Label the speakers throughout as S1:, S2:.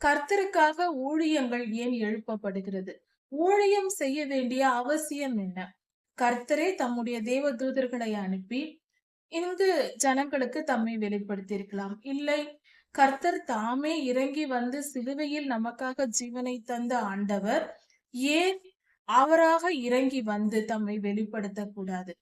S1: கர்த்தருக்காக ஊழியங்கள் ஏன் எழுப்பப்படுகிறது? ஊழியம் செய்ய வேண்டிய அவசியம் என்ன? கர்த்தரே தம்முடைய தேவ தூதர்களை அனுப்பி இங்கு ஜனங்களுக்கு தம்மை வெளிப்படுத்தியிருக்கலாம். இல்லை கர்த்தர் தாமே இறங்கி வந்து சிலுவையில் நமக்காக ஜீவனை தந்த ஆண்டவர் ஏன் அவராக இறங்கி வந்து தம்மை வெளிப்படுத்த கூடாது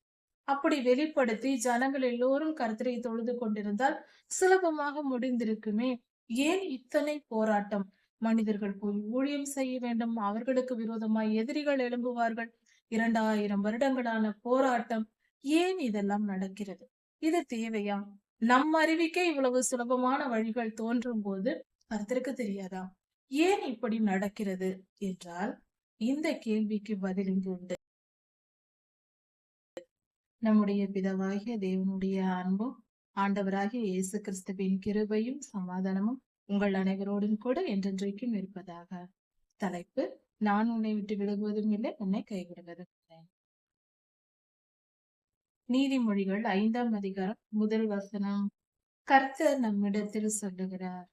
S1: அப்படி வெளிப்படுத்தி ஜனங்கள் எல்லோரும் கர்த்தரை தொழுது கொண்டிருந்தால் சுலபமாக முடிந்திருக்குமே. ஏன் இத்தனை போராட்டம்? மனிதர்கள் போய் ஊழியம் செய்ய வேண்டும். அவர்களுக்கு விரோதமாய் எதிரிகள் எழும்புவார்கள். இரண்டாயிரம் வருடங்களான போராட்டம். ஏன் இதெல்லாம் நடக்கிறது? இது தேவையா? நம் அறிவிக்கே இவ்வளவு சுலபமான வழிகள் தோன்றும் போது கருத்திற்கு தெரியாதா? ஏன் இப்படி நடக்கிறது? என்றால் இந்த கேள்விக்கு பதில் இங்கு உண்டு. நம்முடைய பிதவாகிய தேவனுடைய அன்பும் ஆண்டவராகிய இயேசு கிறிஸ்துவின் கிருபையும் சமாதானமும் உங்கள் அனைவரோடும் கூட என்றென்றைக்கும் இருப்பதாக. தலைப்பு நான் உன்னை விட்டு விலகுவதும் இல்லை உன்னை கைவிடுவதும் இல்லை. நீதிமொழிகள் ஐந்தாம் அதிகாரம் முதல் வசனம். கர்த்தர் நம்மிடத்தில் சொல்லுகிறார்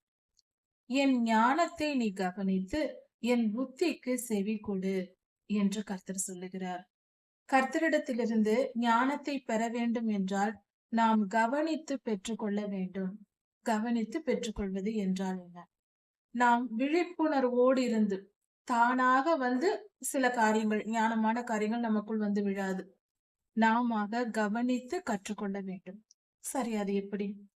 S1: என் ஞானத்தை நீ கவனித்து என் புத்திக்கு செவி கொடு என்று கர்த்தர் சொல்லுகிறார். கர்த்தரிடத்திலிருந்து ஞானத்தை பெற வேண்டும் என்றால் நாம் கவனித்து பெற்றுக்கொள்ள வேண்டும். கவனித்து பெற்றுக்கொள்வது என்றால் என்ன? நாம் விழிப்புணர்வோடு இருந்து தானாக வந்து சில காரியங்கள் ஞானமான காரியங்கள் நமக்குள் வந்து விழாது. நாம கவனித்து கற்றுக்கொள்ள வேண்டும். சரி அது எப்படி?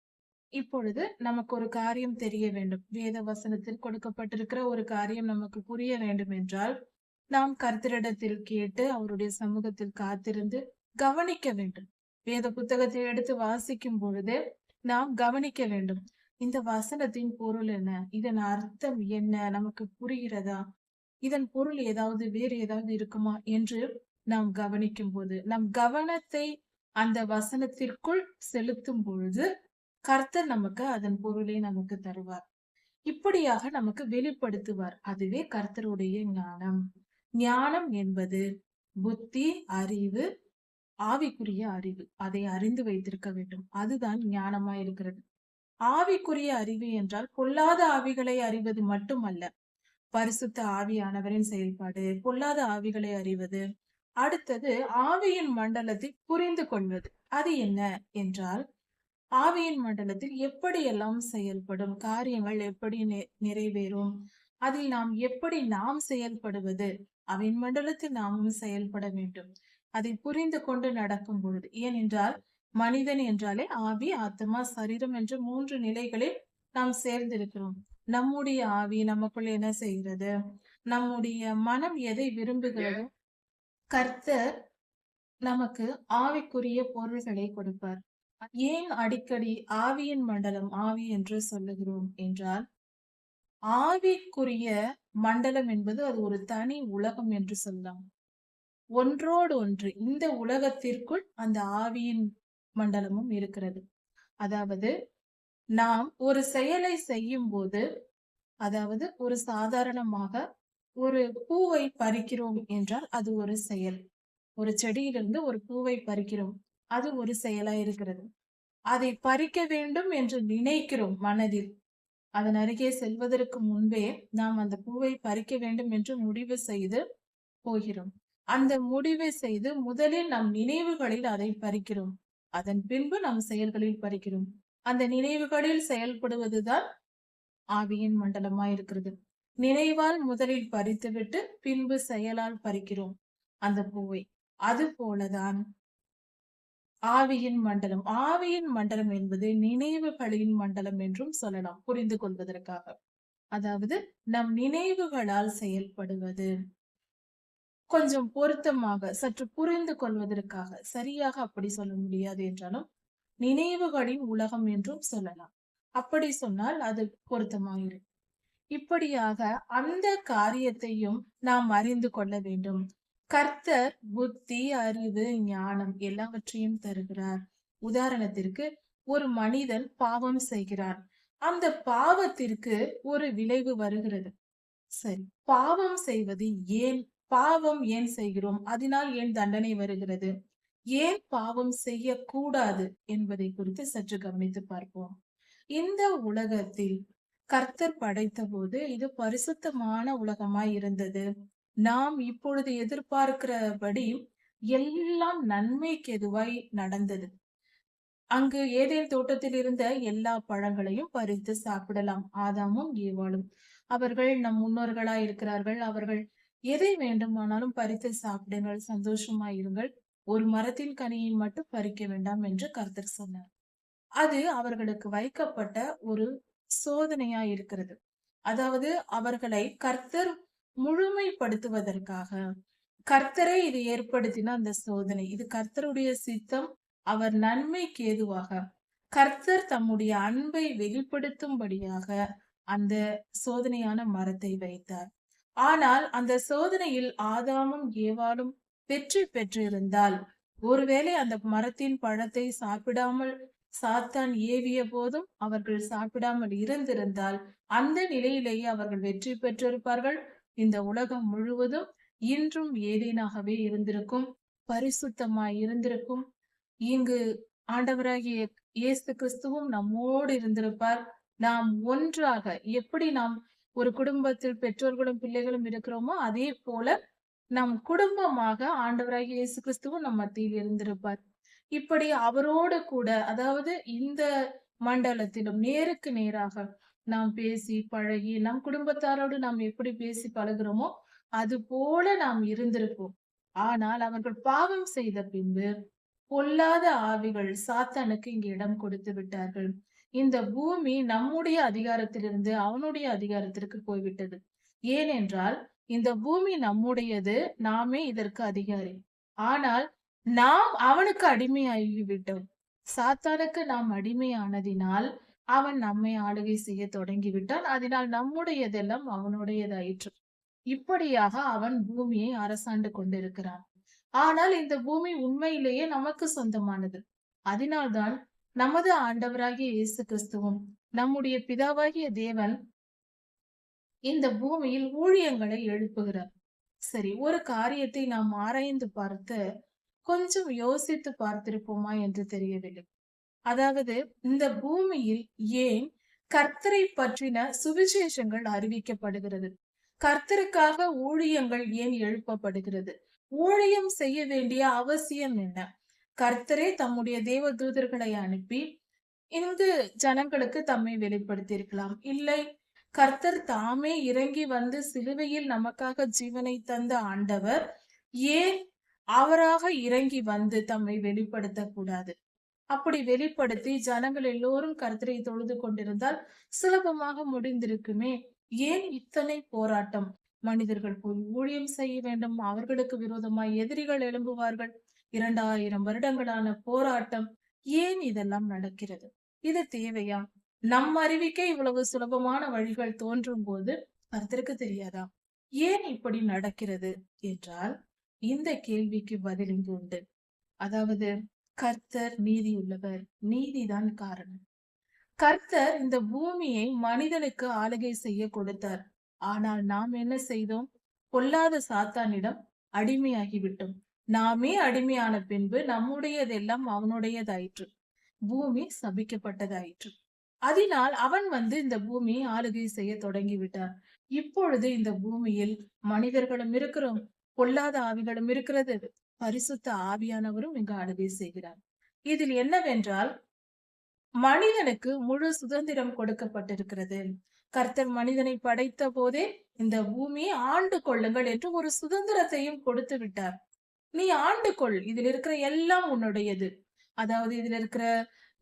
S1: இப்பொழுது நமக்கு ஒரு காரியம் தெரிய வேண்டும். வேத வசனத்தில் கொடுக்கப்பட்டிருக்கிற ஒரு காரியம் நமக்கு புரிய வேண்டும் என்றால் நாம் கர்த்தரிடத்தில் கேட்டு அவருடைய சமூகத்தில் காத்திருந்து கவனிக்க வேண்டும். வேத புத்தகத்தை எடுத்து வாசிக்கும் பொழுது நாம் கவனிக்க வேண்டும். இந்த வசனத்தின் பொருள் என்ன? இதன் அர்த்தம் என்ன? நமக்கு புரிகிறதா? இதன் பொருள் ஏதாவது வேறு ஏதாவது இருக்குமா என்று நாம் கவனிக்கும் போது நம் கவனத்தை அந்த வசனத்திற்குள் செலுத்தும் பொழுது கர்த்தர் நமக்கு அதன் பொருளை நமக்கு தருவார். இப்படியாக நமக்கு வெளிப்படுத்துவார். அதுவே கர்த்தருடைய ஞானம். ஞானம் என்பது புத்தி அறிவு ஆவிக்குரிய அறிவு. அதை அறிந்து வைத்திருக்க வேண்டும். அதுதான் ஞானமா இருக்கிறது. ஆவிக்குரிய அறிவு என்றால் பொல்லாத ஆவிகளை அறிவது மட்டுமல்ல. பரிசுத்த ஆவியானவரின் செயல்பாடு பொல்லாத ஆவிகளை அறிவது. அடுத்தது ஆவியின் மண்டலத்தை புரிந்து கொள்வது. அது என்ன என்றால் ஆவியின் மண்டலத்தில் எப்படியெல்லாம் செயல்படும் காரியங்கள் எப்படி நிறைவேறும் அதில் நாம் எப்படி நாம் செயல்படுவது அவின் மண்டலத்தில் நாமும் செயல்பட வேண்டும். அதை புரிந்து கொண்டு நடக்கும் பொழுது. ஏனென்றால் மனிதன் என்றாலே ஆவி ஆத்மா சரீரம் என்ற மூன்று நிலைகளில் நாம் சேர்ந்திருக்கிறோம். நம்முடைய ஆவி நமக்குள் என்ன செய்கிறது? நம்முடைய மனம் எதை விரும்புகிறதோ கர்த்தர் நமக்கு ஆவிக்குரிய பொருள்களை கொடுப்பார். ஏன் அடிக்கடி ஆவியின் மண்டலம் ஆவி என்று சொல்லுகிறோம் என்றால் ஆவிக்குரிய மண்டலம் என்பது அது ஒரு தனி உலகம் என்று சொல்லலாம். ஒன்றோடு ஒன்று இந்த உலகத்திற்குள் அந்த ஆவியின் மண்டலமும் இருக்கிறது. அதாவது நாம் ஒரு செயலை செய்யும் போது அதாவது ஒரு சாதாரணமாக ஒரு பூவை பறிக்கிறோம் என்றால் அது ஒரு செயல். ஒரு செடியிலிருந்து ஒரு பூவை பறிக்கிறோம் அது ஒரு செயலா இருக்கிறது. அதை பறிக்க வேண்டும் என்று நினைக்கிறோம் மனதில். அதன் அருகே செல்வதற்கு முன்பே நாம் அந்த பூவை பறிக்க வேண்டும் என்று முடிவு செய்து போகிறோம். அந்த முடிவை செய்து முதலில் நம் நினைவுகளில் அதை பறிக்கிறோம். அதன் பின்பு நம் செயல்களில் பறிக்கிறோம். அந்த நினைவுகளில் செயல்படுவதுதான் ஆவியின் மண்டலமா இருக்கிறது. நினைவால் முதலில் பறித்துவிட்டு பின்பு செயலால் பறிக்கிறோம். அந்த பூவை. அது போலதான் ஆவியின் மண்டலம். ஆவியின் மண்டலம் என்பது நினைவுகளின் மண்டலம் என்றும் சொல்லலாம். புரிந்து கொள்வதற்காக. அதாவது நம் நினைவுகளால் செயல்படுவது. கொஞ்சம் பொருத்தமாக சற்று புரிந்து கொள்வதற்காக சரியாக அப்படி சொல்ல முடியாது என்றாலும் நினைவுகளின் உலகம் என்றும் சொல்லலாம். அப்படி சொன்னால் அது பொருத்தமாயிரும் இப்படியாக அந்த காரியத்தையும் நாம் அறிந்து கொள்ள வேண்டும். கர்த்தர் புத்தி அறிவு ஞானம் எல்லாவற்றையும் தருகிறார். உதாரணத்திற்கு ஒரு மனிதன் பாவம் செய்கிறார் அந்த பாவத்திற்கு ஒரு விளைவு வருகிறது. சரி பாவம் செய்வது ஏன் பாவம் ஏன் செய்கிறோம் அதனால் ஏன் தண்டனை வருகிறது ஏன் பாவம் செய்யக்கூடாது என்பதை குறித்து சற்று கவனித்து பார்ப்போம் இந்த உலகத்தில் கர்த்தர் படைத்த போது இது பரிசுத்தமான உலகமாய் இருந்தது. நாம் இப்பொழுது எதிர்பார்க்கிறபடி எல்லாம் நன்மைக்கு எதுவாய் நடந்தது. அங்கு ஏதேன் தோட்டத்தில் இருந்த எல்லா பழங்களையும் பறித்து சாப்பிடலாம். ஆதாமும் ஏவாளும். அவர்கள் நம் முன்னோர்களாய் இருக்கிறார்கள். அவர்கள் எதை வேண்டுமானாலும் பறித்து சாப்பிடுங்கள், சந்தோஷமா இருங்கள். ஒரு மரத்தின் கனியை மட்டும் பறிக்க வேண்டாம் என்று கர்த்தர் சொன்னார். அது அவர்களுக்கு வைக்கப்பட்ட ஒரு சோதனையா இருக்கிறது. அதாவது அவர்களை கர்த்தர் முழுமைப்படுத்துவதற்காக கர்த்தரை இது ஏற்படுத்தின அந்த சோதனை. இது கர்த்தருடைய சித்தம். அவர் நன்மைக்கு ஏதுவாக கர்த்தர் தம்முடைய அன்பை வெளிப்படுத்தும்படியாக அந்த சோதனையான மரத்தை வைத்தார். ஆனால் அந்த சோதனையில் ஆதாமும் ஏவாலும் வெற்றி பெற்றிருந்தால் ஒருவேளை அந்த மரத்தின் பழத்தை சாப்பிடாமல் சாத்தான் ஏவிய போதும் அவர்கள் சாப்பிடாமல் இருந்திருந்தால் அந்த நிலையிலேயே அவர்கள் வெற்றி பெற்றிருப்பார்கள். இந்த உலகம் முழுவதும் இன்றும் ஏதேனாகவே இருந்திருக்கும். பரிசுத்தமாய் இருந்திருக்கும். இங்கு ஆண்டவராகிய இயேசு கிறிஸ்துவும் நம்மோடு இருந்திருப்பார். நாம் ஒன்றாக எப்படி நாம் ஒரு குடும்பத்தில் பெற்றோர்களும் பிள்ளைகளும் இருக்கிறோமோ அதே போல நம் குடும்பமாக ஆண்டவராகிய இயேசு கிறிஸ்துவும் நம் மத்தியில் இருந்திருப்பார். இப்படி அவரோடு கூட அதாவது இந்த மண்டலத்திலும் நேருக்கு நேராக நாம் பேசி பழகி நம் குடும்பத்தாரோடு நாம் எப்படி பேசி பழகுறோமோ அது போல நாம் இருந்திருப்போம். ஆனால் அவர்கள் பாவம் செய்த பின்பு பொல்லாத ஆவிகள் சாத்தானுக்கு இங்கு இடம் கொடுத்து விட்டார்கள். இந்த பூமி நம்முடைய அதிகாரத்திலிருந்து அவனுடைய அதிகாரத்திற்கு போய்விட்டது. ஏனென்றால் இந்த பூமி நம்முடையது. நாமே இதற்கு அதிகாரி. ஆனால் நாம் அவனுக்கு அடிமையாகிவிட்டோம். சாத்தானுக்கு நாம் அடிமையானதினால் அவன் நம்மை ஆளுகை செய்ய தொடங்கிவிட்டான். அதனால் நம்முடையதெல்லாம் அவனுடையதாயிற்று. இப்படியாக அவன் பூமியை அரசாண்டு கொண்டிருக்கிறான். ஆனால் இந்த பூமி உண்மையிலேயே நமக்கு சொந்தமானது. அதனால்தான் நமது ஆண்டவராகிய இயேசு கிறிஸ்துவும் நம்முடைய பிதாவாகிய தேவன் இந்த பூமியில் ஊழியங்களை எழுப்புகிறார். சரி ஒரு காரியத்தை நாம் ஆராய்ந்து பார்த்து கொஞ்சம் யோசித்து பார்த்திருப்போமா என்று தெரியவில்லை. அதாவது இந்த பூமியில் ஏன் கர்த்தரை பற்றின சுவிசேஷங்கள் அறிவிக்கப்படுகிறது? கர்த்தருக்காக ஊழியங்கள் ஏன் எழுப்பப்படுகிறது? ஊழியம் செய்ய வேண்டிய அவசியம் என்ன? கர்த்தரே தம்முடைய தேவ தூதர்களை அனுப்பி இங்கு ஜனங்களுக்கு தம்மை வெளிப்படுத்தியிருக்கலாம். இல்லை கர்த்தர் தாமே இறங்கி வந்து சிலுவையில் நமக்காக ஜீவனை தந்த ஆண்டவர் ஏன் அவராக இறங்கி வந்து தம்மை வெளிப்படுத்த கூடாது? அப்படி வெளிப்படுத்தி ஜனங்கள் எல்லோரும் கர்த்தரை தொழுது கொண்டிருந்தால் சுலபமாக முடிந்திருக்குமே. ஏன் இத்தனை போராட்டம்? மனிதர்கள் போய் ஊழியம் செய்ய வேண்டும். அவர்களுக்கு விரோதமாய் எதிரிகள் எழும்புவார்கள். 2000 வருடங்களான போராட்டம். ஏன் இதெல்லாம் நடக்கிறது? இது தேவையா? நம் அறிவிக்கே இவ்வளவு சுலபமான வழிகள் தோன்றும் போது கர்த்தருக்கு தெரியாதா? ஏன் இப்படி நடக்கிறது என்றால் இந்த கேள்விக்கு பதில் இங்கு உண்டு. அதாவது கர்த்தர் நீதி உள்ளவர் நீதிதான் காரணம். கர்த்தர் இந்த பூமியை மனிதனுக்கு ஆளுகை செய்ய கொடுத்தார். ஆனால் நாம் என்ன செய்தோம்? பொல்லாத சாத்தானிடம் அடிமையாகிவிட்டோம். நாமே அடிமையான பின்பு நம்முடையதெல்லாம் அவனுடையதாயிற்று. பூமி சபிக்கப்பட்டதாயிற்று. அதனால் அவன் வந்து இந்த பூமியை ஆளுகை செய்ய தொடங்கிவிட்டான். இப்பொழுது இந்த பூமியில் மனிதர்களும் இருக்கிறோம். பொல்லாத ஆவிகளும் இருக்கிறது. பரிசுத்த ஆவியானவரும் இங்கு ஆளுகை செய்கிறார். இதில் என்னவென்றால் மனிதனுக்கு முழு சுதந்திரம் கொடுக்கப்பட்டிருக்கிறது. கர்த்தர் மனிதனை படைத்த போதே இந்த பூமியை ஆண்டு கொள்ளுங்கள் என்று ஒரு சுதந்திரத்தையும் கொடுத்து விட்டார். நீ ஆண்டு கொள். இதில் இருக்கிற எல்லாம் உன்னுடையது. அதாவது இதில் இருக்கிற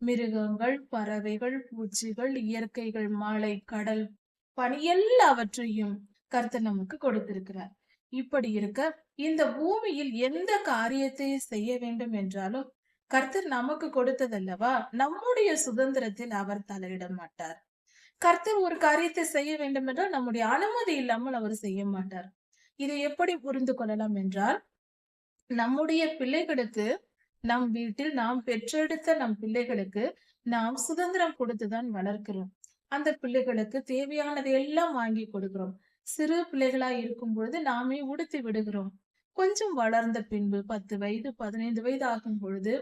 S1: மிருகங்கள், பறவைகள், பூச்சிகள், இயற்கைகள், மலை, கடல், பனி எல்லாவற்றையும் கர்த்தர் நமக்கு கொடுத்திருக்கிறார். இப்படி இருக்க இந்த பூமியில் எந்த காரியத்தை செய்ய வேண்டும் என்றாலும் கர்த்தர் நமக்கு கொடுத்ததல்லவா? நம்முடைய சுதந்திரத்தில் அவர் தலையிட மாட்டார். கர்த்தர் ஒரு காரியத்தை செய்ய வேண்டும் என்றால் நம்முடைய அனுமதி இல்லாமல் அவர் செய்ய மாட்டார். இதை எப்படி புரிந்து கொள்ளலாம் என்றால் நம்முடைய பிள்ளைகளுக்கு நம் வீட்டில் நாம் பெற்றெடுத்த நம் பிள்ளைகளுக்கு நாம் சுதந்திரம் கொடுத்துதான் வளர்க்கிறோம். அந்த பிள்ளைகளுக்கு தேவையானதை எல்லாம் வாங்கி கொடுக்கிறோம். சிறு பிள்ளைகளா இருக்கும் பொழுது நாமே உடுத்தி விடுகிறோம். கொஞ்சம் வளர்ந்த பின்பு 10 வயது, 15 வயது ஆகும் பொழுது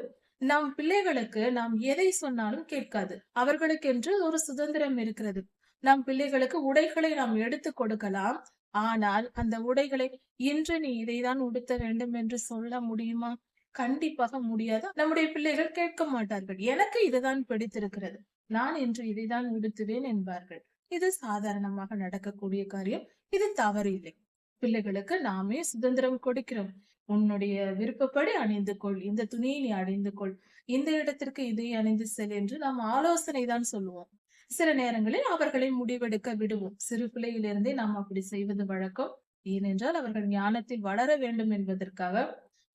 S1: நம் பிள்ளைகளுக்கு நாம் எதை சொன்னாலும் கேட்காது. அவர்களுக்கென்று ஒரு சுதந்திரம் இருக்கிறது. நம் பிள்ளைகளுக்கு உடைகளை நாம் எடுத்து கொடுக்கலாம் ஆனால் அந்த உடைகளை இன்று நீ இதைதான் உடுத்த வேண்டும் என்று சொல்ல முடியுமா? கண்டிப்பாக முடியாது. நம்முடைய பிள்ளைகள் கேட்க மாட்டார்கள். எனக்கு இதுதான் பிடித்திருக்கிறது. நான் இன்று இதைதான் உடுத்துவேன் என்பார்கள். இது சாதாரணமாக நடக்கக்கூடிய காரியம். இது தவறு இல்லை பிள்ளைகளுக்கு நாமே சுதந்திரம் கொடுக்கிறோம். உன்னுடைய விருப்பப்படி அணிந்து கொள். இந்த துணியை நீ அணிந்து கொள். இந்த இடத்திற்கு இதை அணிந்து செல் என்று நாம் ஆலோசனை தான் சொல்லுவோம். சில நேரங்களில் அவர்களை முடிவெடுக்க விடுவோம். சிறு பிள்ளையிலிருந்தே நாம் அப்படி செய்வது வழக்கம். ஏனென்றால் அவர்கள் ஞானத்தில் வளர வேண்டும் என்பதற்காக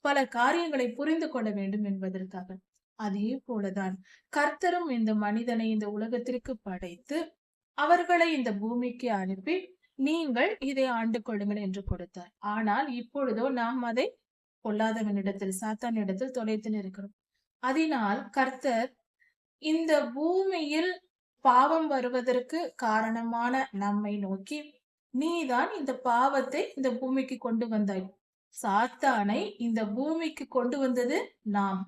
S1: பல காரியங்களை புரிந்து கொள்ள வேண்டும் என்பதற்காக. அதே போலதான் கர்த்தரும் இந்த மனிதனை இந்த உலகத்திற்கு படைத்து அவர்களை இந்த பூமிக்கு அனுப்பி நீங்கள் இதை ஆண்டு கொள்ளுங்கள் என்று கொடுத்தார். ஆனால் இப்பொழுதோ நாம் அதை பொல்லாதவனிடத்தில் சாத்தானிடத்தில் தொலைத்து இருக்கிறோம். அதனால் கர்த்தர் இந்த பூமியில் பாவம் வருவதற்கு காரணமான நம்மை நோக்கி நீதான் இந்த பாவத்தை இந்த பூமிக்கு கொண்டு வந்தாய். சாத்தானை இந்த பூமிக்கு கொண்டு வந்தது நாம்.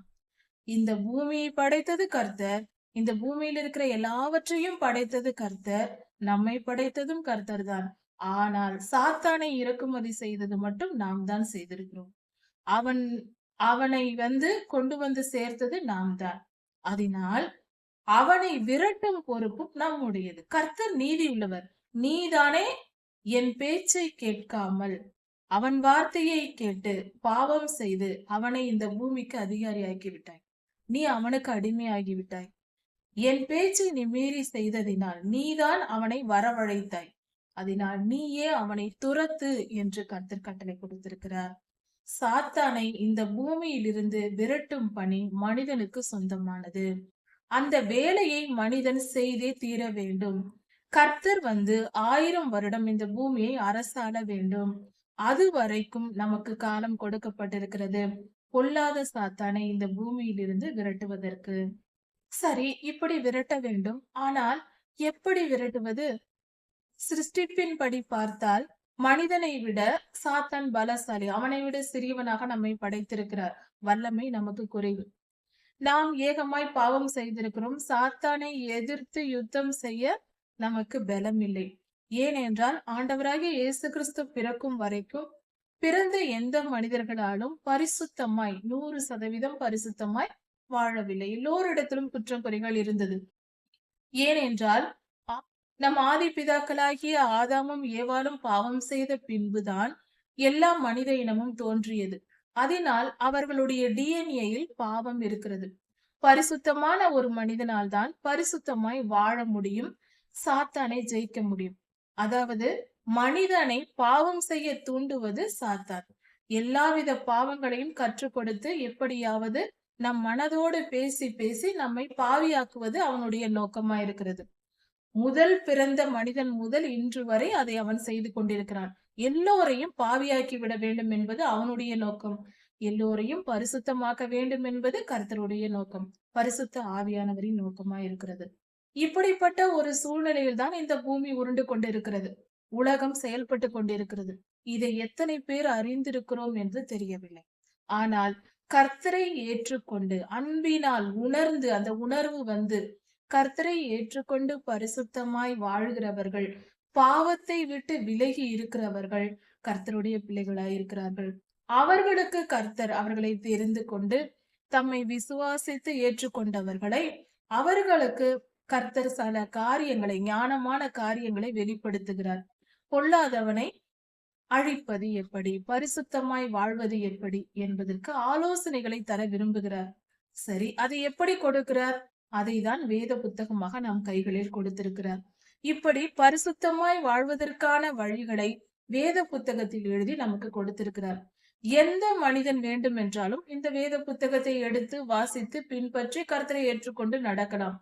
S1: இந்த பூமியை படைத்தது கர்த்தர். இந்த பூமியில் இருக்கிற எல்லாவற்றையும் படைத்தது கர்த்தர். நம்மை படைத்ததும் கர்த்தர் தான். ஆனால் சாத்தானை இறக்குமதி செய்தது மட்டும் நாம் தான் செய்திருக்கிறோம். அவன் அவனை வந்து கொண்டு வந்து சேர்த்தது நாம் தான். அதனால் அவனை விரட்டும் பொறுப்பும் நம்முடையது. கர்த்தர் நீதி உள்ளவர் நீதானே என் பேச்சை கேட்காமல் அவன் வார்த்தையை கேட்டு பாவம் செய்து அவனை இந்த பூமிக்கு அதிகாரியாக்கி விட்டாய். நீ அவனுக்கு அடிமையாகி விட்டாய். என் பேச்சை நீ மீறி செய்ததினால் நீதான் அவனை வரவழைத்தாய். அதனால் நீயே அவனை துரத்து என்று கர்த்தர் கட்டளை கொடுத்திருக்கிறார். சாத்தானை இந்த பூமியிலிருந்து விரட்டும் பணி மனிதனுக்கு சொந்தமானது. அந்த வேலையை மனிதன் செய்தே தீர வேண்டும். கர்த்தர் வந்து ஆயிரம் வருடம் இந்த பூமியை அரசாள வேண்டும். அது வரைக்கும் நமக்கு காலம் கொடுக்கப்பட்டிருக்கிறது. பொல்லாத சாத்தானை இந்த பூமியிலிருந்து விரட்டுவதற்கு. சரி இப்படி விரட்ட வேண்டும். ஆனால் எப்படி விரட்டுவது? சிருஷ்டிப்பின்படி பார்த்தால் மனிதனை விட சாத்தான் பலசாலி. அவனை விட சிறியவனாக நம்மை படைத்திருக்கிறார். வல்லமை நமக்கு குறைவு. நாம் ஏகமாய் பாவம் செய்திருக்கிறோம். சாத்தானை எதிர்த்து யுத்தம் செய்ய நமக்கு பலம் இல்லை ஏனென்றால் ஆண்டவராகிய இயேசு கிறிஸ்து பிறக்கும் வரைக்கும் பிறந்த எந்த மனிதர்களாலும் பரிசுத்தமாய் நூறு சதவீதம் பரிசுத்தமாய் வாழவில்லை. எல்லோரிடத்திலும் குற்றம் குறைகள் இருந்தது. ஏனென்றால் நம் ஆதி பிதாக்களாகிய ஆதாமும் ஏவாளும் பாவம் செய்த பின்புதான் எல்லா மனித இனமும் தோன்றியது. அதனால் அவர்களுடைய டிஎன்ஏயில் பாவம் இருக்கிறது. பரிசுத்தமான ஒரு மனிதனால் தான் பரிசுத்தமாய் வாழ முடியும் சாத்தானை ஜெயிக்க முடியும். அதாவது மனிதனை பாவம் செய்ய தூண்டுவது சாத்தான். எல்லாவித பாவங்களையும் கற்றுக் கொடுத்து எப்படியாவது நம் மனதோடு பேசி பேசி நம்மை பாவியாக்குவது அவனுடைய நோக்கமா இருக்கிறது முதல் பிறந்த மனிதன் முதல் இன்று வரை அதை அவன் செய்து கொண்டிருக்கிறான். எல்லோரையும் பாவியாக்கி விட வேண்டும் என்பது அவனுடைய நோக்கம். எல்லோரையும் பரிசுத்தமாக்க வேண்டும் என்பது கர்த்தருடைய நோக்கம். பரிசுத்த ஆவியானவரின் நோக்கமா இருக்கிறது. இப்படிப்பட்ட ஒரு சூழ்நிலையில் தான் இந்த பூமி உருண்டு கொண்டிருக்கிறது. உலகம் செயல்பட்டு கொண்டிருக்கிறது. இதை எத்தனை பேர் அறிந்திருக்கிறோம் என்று தெரியவில்லை. ஆனால் கர்த்தரை ஏற்றுக்கொண்டு அன்பினால் உணர்ந்து அந்த உணர்வு வந்து கர்த்தரை ஏற்றுக்கொண்டு பரிசுத்தமாய் வாழ்கிறவர்கள் பாவத்தை விட்டு விலகி இருக்கிறவர்கள் கர்த்தருடைய பிள்ளைகளாய் இருக்கிறார்கள். அவர்களுக்கு கர்த்தர் அவர்களை தெரிந்து கொண்டு தம்மை விசுவாசித்து ஏற்றுக்கொண்டவர்களை அவர்களுக்கு கர்த்தர் சில காரியங்களை ஞானமான காரியங்களை வெளிப்படுத்துகிறார். பொல்லாதவனை அழிப்பது எப்படி? பரிசுத்தமாய் வாழ்வது எப்படி? என்பதற்கு ஆலோசனைகளை தர விரும்புகிறார். சரி அதை எப்படி கொடுக்கிறார்? அதை தான் வேத புத்தகமாக நம் கைகளில் கொடுத்திருக்கிறார். இப்படி பரிசுத்தமாய் வாழ்வதற்கான வழிகளை வேத புத்தகத்தில் எழுதி நமக்கு கொடுத்திருக்கிறார். எந்த மனிதன் வேண்டும் என்றாலும் இந்த வேத புத்தகத்தை எடுத்து வாசித்து பின்பற்றி கர்த்தரை ஏற்றுக்கொண்டு நடக்கலாம்.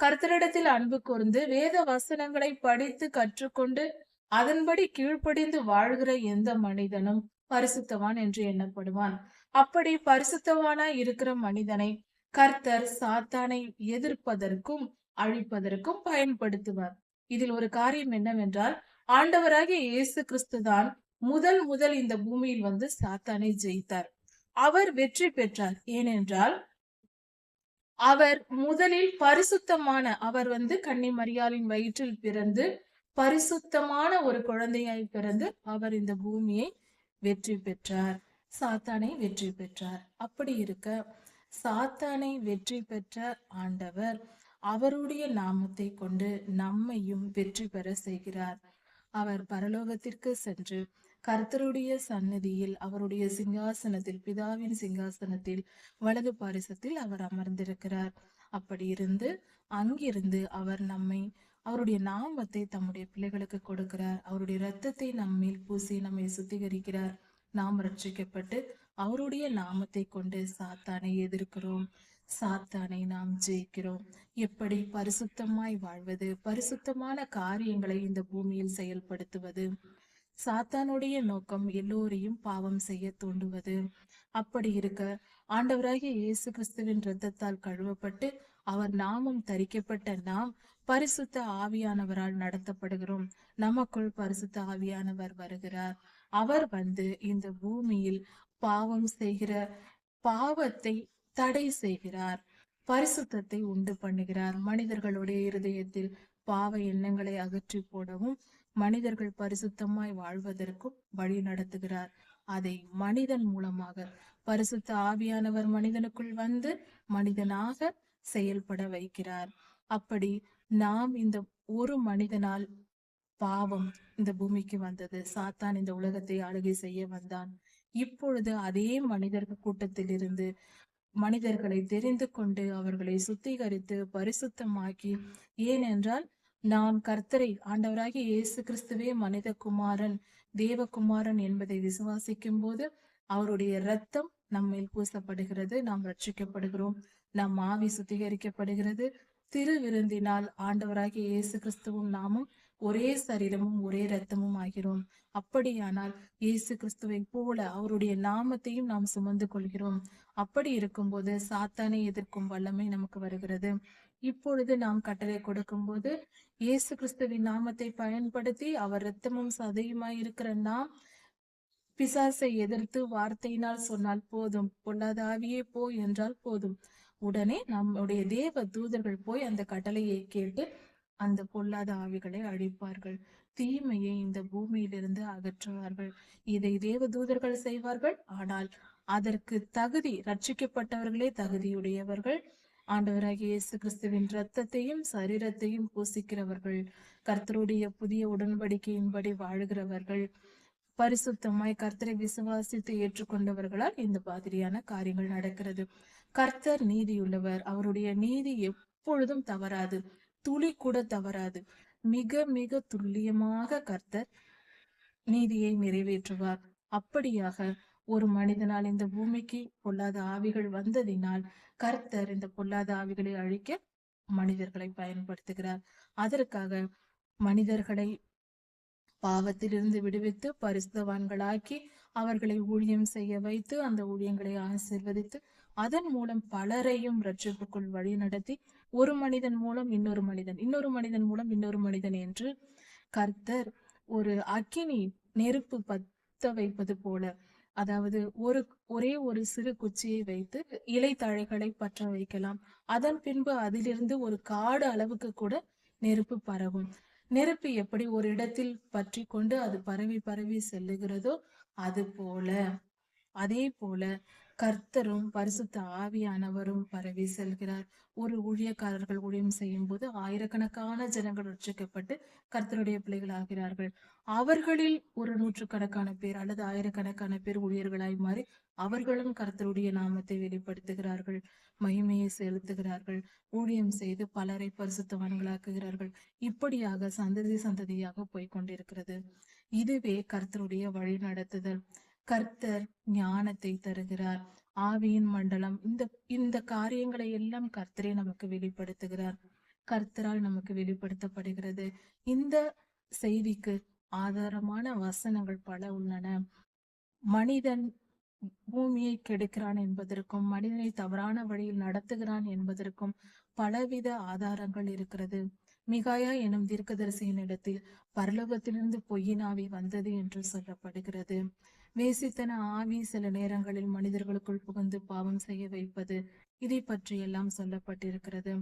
S1: கர்த்தரிடத்தில் அன்பு கூர்ந்து வேத வசனங்களை படித்து கற்றுக்கொண்டு அதன்படி கீழ்ப்படிந்து வாழ்கிற எந்த மனிதனும் பரிசுத்தவான் என்று எண்ணப்படுவான். அப்படி பரிசுத்தவானாய் இருக்கிற மனிதனை கர்த்தர் சாத்தானை எதிர்ப்பதற்கும் அழிப்பதற்கும் பயன்படுத்துவார். இதில் ஒரு காரியம் என்னவென்றால் ஆண்டவராகிய இயேசு கிறிஸ்து தான் முதல் முதல் இந்த பூமியில் வந்து சாத்தானை ஜெயித்தார். அவர் வெற்றி பெற்றார். ஏனென்றால் அவர் முதலில் பரிசுத்தமான அவர் வந்து கன்னிமரியாளின் வயிற்றில் பிறந்து பரிசுத்தமான ஒரு குழந்தையாய் பிறந்து அவர் இந்த பூமியை வெற்றி பெற்றார். சாத்தானை வெற்றி பெற்றார். அப்படி இருக்க சாத்தானை வெற்றி பெற்ற ஆண்டவர் அவருடைய நாமத்தை கொண்டு நம்மையும் வெற்றி பெற செய்கிறார். அவர் பரலோகத்திற்கு சென்று கர்த்தருடைய சன்னதியில் அவருடைய சிங்காசனத்தில் பிதாவின் சிங்காசனத்தில் வலது பாரிசத்தில் அவர் அமர்ந்திருக்கிறார். அப்படி இருந்து அங்கிருந்து அவர் நம்மை அவருடைய நாமத்தை தம்முடைய பிள்ளைகளுக்கு கொடுக்கிறார். அவருடைய இரத்தத்தை நம்மேல் பூசி நம்மை சுத்திகரிக்கிறார். நாம் ரட்சிக்கப்பட்டு அவருடைய நாமத்தை கொண்டு சாத்தானை எதிர்க்கிறோம். சாத்தானை நாம் ஜெயிக்கிறோம். எப்படி பரிசுத்தமாய் வாழ்வது பரிசுத்தமான காரியங்களை இந்த பூமியில் செயல்படுத்துவது? சாத்தானுடைய நோக்கம் எல்லோரையும் பாவம் செய்ய தூண்டுவது. அப்படி இருக்க ஆண்டவராகிய இயேசு கிறிஸ்துவின் இரத்தத்தால் கழுவப்பட்டு அவர் நாமம் தரிக்கப்பட்ட நாம் பரிசுத்த ஆவியானவரால் நடத்தப்படுகிறோம். நமக்குள் பரிசுத்த ஆவியானவர் வருகிறார். அவர் வந்து இந்த பூமியில் பாவம் செய்கிற பாவத்தை தடை செய்கிறார். பரிசுத்தத்தை உண்டு பண்ணுகிறார். மனிதர்களுடைய இருதயத்தில் பாவ எண்ணங்களை அகற்றி போடவும் மனிதர்கள் பரிசுத்தமாய் வாழ்வதற்கும் வழி நடத்துகிறார். அதை மனிதன் மூலமாக பரிசுத்த ஆவியானவர் மனிதனுக்குள் வந்து மனிதனாக செயல்பட வைக்கிறார். அப்படி நாம் இந்த ஒரு மனிதனால் பாவம் இந்த பூமிக்கு வந்தது. சாத்தான் இந்த உலகத்தை ஆளுகை செய்ய வந்தான். இப்பொழுது அதே மனிதர்கள் கூட்டத்தில் இருந்து மனிதர்களை தெரிந்து கொண்டு அவர்களை சுத்திகரித்து பரிசுத்தமாக்கி ஏனென்றால் நாம் கர்த்தரை ஆண்டவராகி இயேசு கிறிஸ்துவே மனித குமாரன் தேவகுமாரன் என்பதை விசுவாசிக்கும் போது அவருடைய இரத்தம் நம்மில் பூசப்படுகிறது நாம் ரட்சிக்கப்படுகிறோம் நம் ஆவி சுத்திகரிக்கப்படுகிறது. திருவிருந்தினால் ஆண்டவராகிய இயேசு கிறிஸ்துவும் நாமும் ஒரே சரீரமும் ஒரே ரத்தமும் ஆகிறோம். அப்படியானால் இயேசு கிறிஸ்துவை போல அவருடைய நாமத்தையும் நாம் சுமந்து கொள்கிறோம். அப்படி இருக்கும்போது சாத்தானை எதிர்க்கும் வல்லமை நமக்கு வருகிறது. இப்பொழுது நாம் கட்டளை கொடுக்கும் போது இயேசு கிறிஸ்துவின் நாமத்தை பயன்படுத்தி அவர் ரத்தமும் சதையுமாய் இருக்கிற நாம் பிசாசை எதிர்த்து வார்த்தையினால் சொன்னால் போதும். பொல்லாதாவியே போ என்றால் போதும். உடனே நம்முடைய தேவ தூதர்கள் போய் அந்த கட்டளையை கேட்டு அந்த பொல்லாத ஆவிகளை அழிப்பார்கள். தீமையை இந்த பூமியிலிருந்து அகற்றுவார்கள். இதை தேவதூதர்கள் செய்வார்கள். ஆனால் அதற்கு தகுதி ரட்சிக்கப்பட்டவர்களே தகுதியுடையவர்கள். ஆண்டவராகிய இயேசு கிறிஸ்துவின் இரத்தத்தையும் சரீரத்தையும் பூசிக்கிறவர்கள். கர்த்தருடைய புதிய உடன்படிக்கையின்படி வாழ்கிறவர்கள். பரிசுத்தமாய் கர்த்தரை விசுவாசித்து ஏற்றுக்கொண்டவர்களால் இந்த மாதிரியான காரியங்கள் நடக்கிறது. கர்த்தர் நீதியுள்ளவர். அவருடைய நீதி எப்பொழுதும் தவறாது. துளி கூட தவறாது. மிக மிக துல்லியமாக கர்த்தர் நீதியை நிறைவேற்றுவார். அப்படியாக ஒரு மனிதனால் இந்த பூமிக்கு பொல்லாத ஆவிகள் வந்ததினால் கர்த்தர் இந்த பொல்லாத ஆவிகளை அழிக்க மனிதர்களை பயன்படுத்துகிறார். அதற்காக மனிதர்களை பாவத்திலிருந்து விடுவித்து பரிசுத்தவான்களாக்கி அவர்களை ஊழியம் செய்ய வைத்து அந்த ஊழியங்களை ஆசீர்வதித்து அதன் மூலம் பலரையும் ரட்சிப்புக்குள் வழி நடத்தி ஒரு மனிதன் மூலம் இன்னொரு மனிதன் இன்னொரு மனிதன் மூலம் இன்னொரு மனிதன் என்று கர்த்தர் ஒரு அக்கினி நெருப்பு பத்த வைப்பது போல அதாவது ஒரு ஒரே ஒரு சிறு குச்சியை வைத்து இலை தழைகளை பற்ற வைக்கலாம். அதன் பின்பு அதிலிருந்து ஒரு காடு அளவுக்கு கூட நெருப்பு பரவும். நெருப்பு எப்படி ஒரு இடத்தில் பற்றி கொண்டு அது பரவி பரவி செல்லுகிறதோ அது போல. அதே போல கர்த்தரும் பரிசுத்த ஆவியானவரும் பரவி செல்கிறார். ஒரு ஊழியக்காரர்கள் ஊழியம் செய்யும் போது ஆயிரக்கணக்கான ஜனங்கள் ரட்சிக்கப்பட்டு கர்த்தருடைய பிள்ளைகள் ஆகிறார்கள் அவர்களில் ஒரு நூற்றுக்கணக்கான பேர் அல்லது ஆயிரக்கணக்கான பேர் ஊழியர்களாய் மாறி அவர்களும் கர்த்தருடைய நாமத்தை வெளிப்படுத்துகிறார்கள். மகிமையை செலுத்துகிறார்கள். ஊழியம் செய்து பலரை பரிசுத்தவான்களாக்குகிறார்கள். இப்படியாக சந்ததி சந்ததியாக போய்கொண்டிருக்கிறது இதுவே கர்த்தருடைய வழி நடத்துதல் கர்த்தர் ஞானத்தை தருகிறார். ஆவியின் மண்டலம் இந்த இந்த காரியங்களை எல்லாம் கர்த்தரே நமக்கு வெளிப்படுத்துகிறார். கர்த்தரால் நமக்கு வெளிப்படுத்தப்படுகிறது. இந்த செய்திக்கு ஆதாரமான வசனங்கள் பல உள்ளன. மனிதன் பூமியை கெடுக்கிறான் என்பதற்கும் மனிதனை தவறான வழியில் நடத்துகிறான் என்பதற்கும் பலவித ஆதாரங்கள் இருக்கிறது. மிகாயா எனும் தீர்க்கதரிசியின் இடத்தில் பரலோகத்திலிருந்து பொய்யினாவி வந்தது என்று சொல்லப்படுகிறது. வேசித்தன ஆவி சில நேரங்களில் மனிதர்களுக்குள் புகுந்து பாவம் செய்ய வைப்பது இதை பற்றி எல்லாம் சொல்லப்பட்டிருக்கிறது.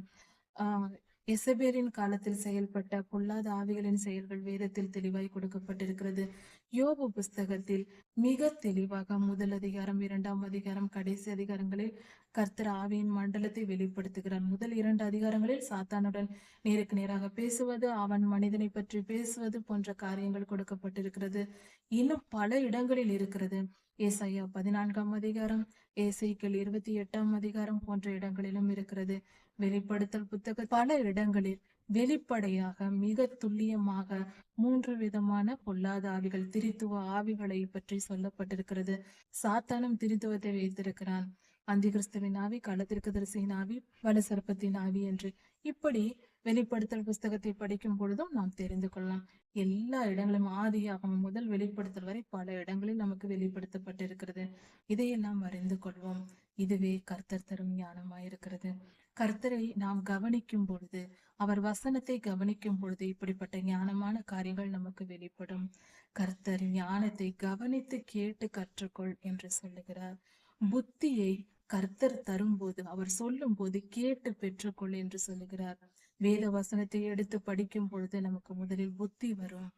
S1: ஆஹ் இசபேரின் காலத்தில் செயல்பட்ட பொல்லாத ஆவிகளின் செயல்கள் வேதத்தில் தெளிவாய் கொடுக்கப்பட்டிருக்கிறது. யோபு புஸ்தகத்தில் மிக தெளிவாக முதல் அதிகாரம் இரண்டாம் அதிகாரம் கடைசி அதிகாரங்களில் கர்த்தர் ஆவியின் மண்டலத்தை வெளிப்படுத்துகிறார். முதல் இரண்டு அதிகாரங்களில் சாத்தானுடன் நேருக்கு நேராக பேசுவது அவன் மனிதனை பற்றி பேசுவது போன்ற காரியங்கள் கொடுக்கப்பட்டிருக்கிறது. இன்னும் பல இடங்களில் இருக்கிறது. ஏசையா பதினான்காம் அதிகாரம் ஏசைக்கள் இருபத்தி எட்டாம் அதிகாரம் போன்ற இடங்களிலும் இருக்கிறது. வெளிப்படுத்தல் புத்தக பல இடங்களில் வெளிப்படையாக மிக துல்லியமாக மூன்று விதமான பொல்லாத ஆவிகள் திரித்துவ ஆவிகளை பற்றி சொல்லப்பட்டிருக்கிறது. சாத்தானும் திரித்துவத்தை வைத்திருக்கிறான். அந்திகிறிஸ்துவின் ஆவி களத்திற்கு ஆவி வலசர்ப்பத்தின் ஆவி என்று. இப்படி வெளிப்படுத்தல் புஸ்தகத்தை படிக்கும் பொழுதும் நாம் தெரிந்து கொள்ளலாம். எல்லா இடங்களும் ஆதியாகவும் முதல் வெளிப்படுத்தல் வரை பல இடங்களில் நமக்கு வெளிப்படுத்தப்பட்டிருக்கிறது. இதையெல்லாம் அறிந்து கொள்வோம். இதுவே கர்த்தர் தரும் ஞானமாயிருக்கிறது. கர்த்தரை நாம் கவனிக்கும் பொழுது அவர் வசனத்தை கவனிக்கும் பொழுது இப்படிப்பட்ட ஞானமான காரியங்கள் நமக்கு வெளிப்படும். கர்த்தர் ஞானத்தை கவனித்து கேட்டு கற்றுக்கொள் என்று சொல்லுகிறார். புத்தியை கர்த்தர் தரும்போது அவர் சொல்லும் போது கேட்டு பெற்றுக்கொள் என்று சொல்லுகிறார். வேத வசனத்தை எடுத்து படிக்கும் பொழுது நமக்கு முதலில் புத்தி வரும்.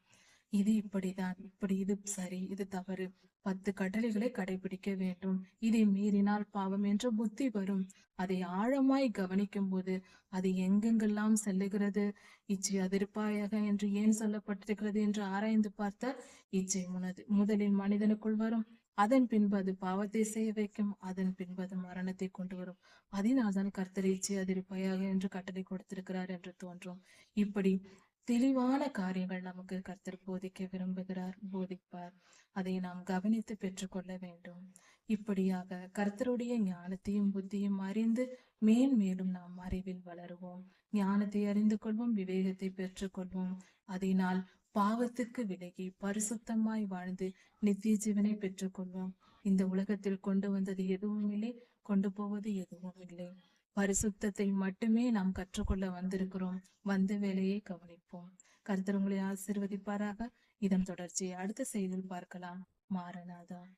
S1: இது இப்படிதான் இப்படி இது சரி இது தவறு. பத்து கட்டளைகளை கடைபிடிக்க வேண்டும். இதை மீறினால் பாவம் என்ற புத்தி வரும். அதை ஆழமாய் கவனிக்கும் போது அது எங்கெங்கெல்லாம் செல்லுகிறது? இச்சை அதிர்ப்பாயாக என்று ஏன் சொல்லப்பட்டிருக்கிறது என்று ஆராய்ந்து பார்த்த இச்சை முனது முதலில் மனிதனுக்குள் வரும். அதன் பின்பு அது பாவத்தை செய்ய வைக்கும். அதன் பின்பு அது மரணத்தை கொண்டு வரும். அதனால்தான் கர்த்தரை இச்சை அதிர்ப்பாயாக என்று கட்டளை கொடுத்திருக்கிறார் என்று தோன்றும். இப்படி தெளிவான காரியங்கள் நமக்கு கர்த்தர் போதிக்க விரும்புகிறார் போதிப்பார். அதை நாம் கவனித்து பெற்றுக்கொள்ள வேண்டும். இப்படியாக கர்த்தருடைய ஞானத்தையும் புத்தியும் அறிந்து மேன்மேலும் நாம் அறிவில் வளருவோம். ஞானத்தை அறிந்து கொள்வோம் விவேகத்தை பெற்றுக்கொள்வோம் அதனால் பாவத்துக்கு விலகி பரிசுத்தமாய் வாழ்ந்து நித்திய ஜீவனை பெற்றுக்கொள்வோம் இந்த உலகத்தில் கொண்டு வந்தது எதுவும் இல்லை கொண்டு போவது எதுவும் இல்லை பரிசுத்தத்தை மட்டுமே நாம் கற்றுக்கொள்ள வந்திருக்கிறோம். வந்த வேலையை கவனிப்போம். கருத்தர் உங்களை ஆசிர்வதிப்பாராக. இதன் தொடர்ச்சியை அடுத்த செய்தியில் பார்க்கலாம். மாறனாதான்